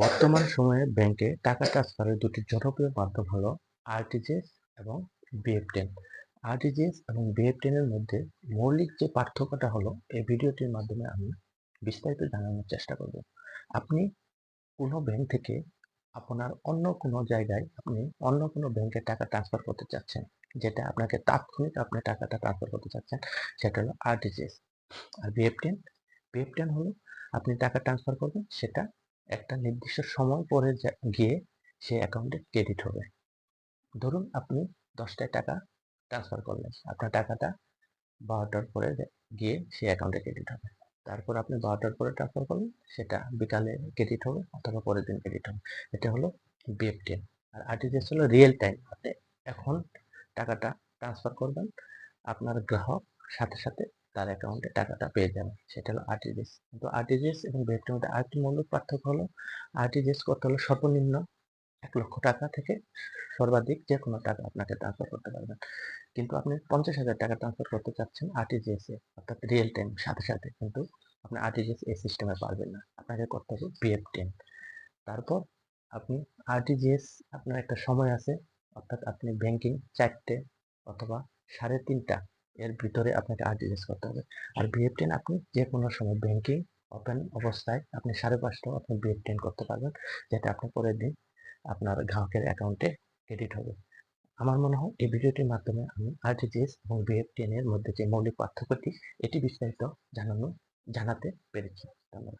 বর্তমান সময়ে ব্যাংকে টাকা ট্রান্সফারের দুটি জনপ্রিয় মাধ্যম হলো আরটিজিএস এবং বিএফটেন আরটিজিএস এবং বিএফটেন এর মধ্যে মৌলিক যে পার্থক্যটা হলো, এই ভিডিওটির মাধ্যমে আমি বিস্তারিত জানানোর চেষ্টা করব। আপনি কোনো ব্যাংক থেকে আপনার অন্য কোনো জায়গায় আপনি অন্য কোনো ব্যাংকে টাকা ট্রান্সফার করতে চাচ্ছেন, যেটা আপনাকে তাৎক্ষণিক আপনি টাকাটা ট্রান্সফার করতে চাচ্ছেন, সেটা হলো আরটিজিএস আর বিএফটেন বিএফটেন হলো আপনি টাকা ট্রান্সফার করবেন, সেটা একটা নির্দিষ্ট সময় পরে গিয়ে সে অ্যাকাউন্টে ক্রেডিট হবে। ধরুন আপনি দশটায় টাকা ট্রান্সফার করলেন। আপনার টাকাটা বারোটার পরে গিয়ে সে অ্যাকাউন্টে ক্রেডিট হবে। তারপর আপনি বারোটার পরে ট্রান্সফার করলেন, সেটা বিকালে ক্রেডিট হবে অথবা পরের দিন ক্রেডিট হবে। এটা হলো বিএফটিএন আর আরটিজিএস হলো রিয়েল টাইম আপনি এখন টাকাটা ট্রান্সফার করবেন, আপনার গ্রাহক সাথে সাথে তার অ্যাকাউন্টে টাকাটা পেয়ে যাবে। সেটা হলো আরটিজিএস কিন্তু আরটিজিএস এবং বিএফটির মধ্যে আরেকটি মৌলিক পার্থক্য হলো আরটিজিএস করতে হলে সর্বনিম্ন এক লক্ষ টাকা থেকে সর্বাধিক যে কোনো টাকা আপনাকে ট্রান্সফার করতে পারবেন। কিন্তু আপনি পঞ্চাশ হাজার টাকা ট্রান্সফার করতে চাচ্ছেন আরটিজিএস এ, অর্থাৎ রিয়েল টাইম সাথে সাথে। কিন্তু আপনি আরটিজিএস এই সিস্টেমে পারবেন না। আপনাকে করতে হবে বিএফ টেন তারপর আপনি আরটিজিএস আপনার একটা সময় আছে, অর্থাৎ আপনি ব্যাংকিং চারটে অথবা সাড়ে তিনটা এর ভিতরে আপনাকে আরটিজিএস করতে হবে। আর বিএফ টেন আপনি যে কোনো সময় ব্যাংকিং ওপেন অবস্থায় আপনি সাড়ে পাঁচটাও আপনি বিএফ টেন করতে পারবেন যেটা আপনি পরের দিন আপনার গ্রাহকের অ্যাকাউন্টে ক্রেডিট হবে। আমার মনে হয় এই ভিডিওটির মাধ্যমে আমি আরটিজিএস এবং বিএফটিএন এর মধ্যে যে মৌলিক পার্থক্যটি, এটি বিস্তারিত জানানো, জানাতে পেরেছি। ধন্যবাদ।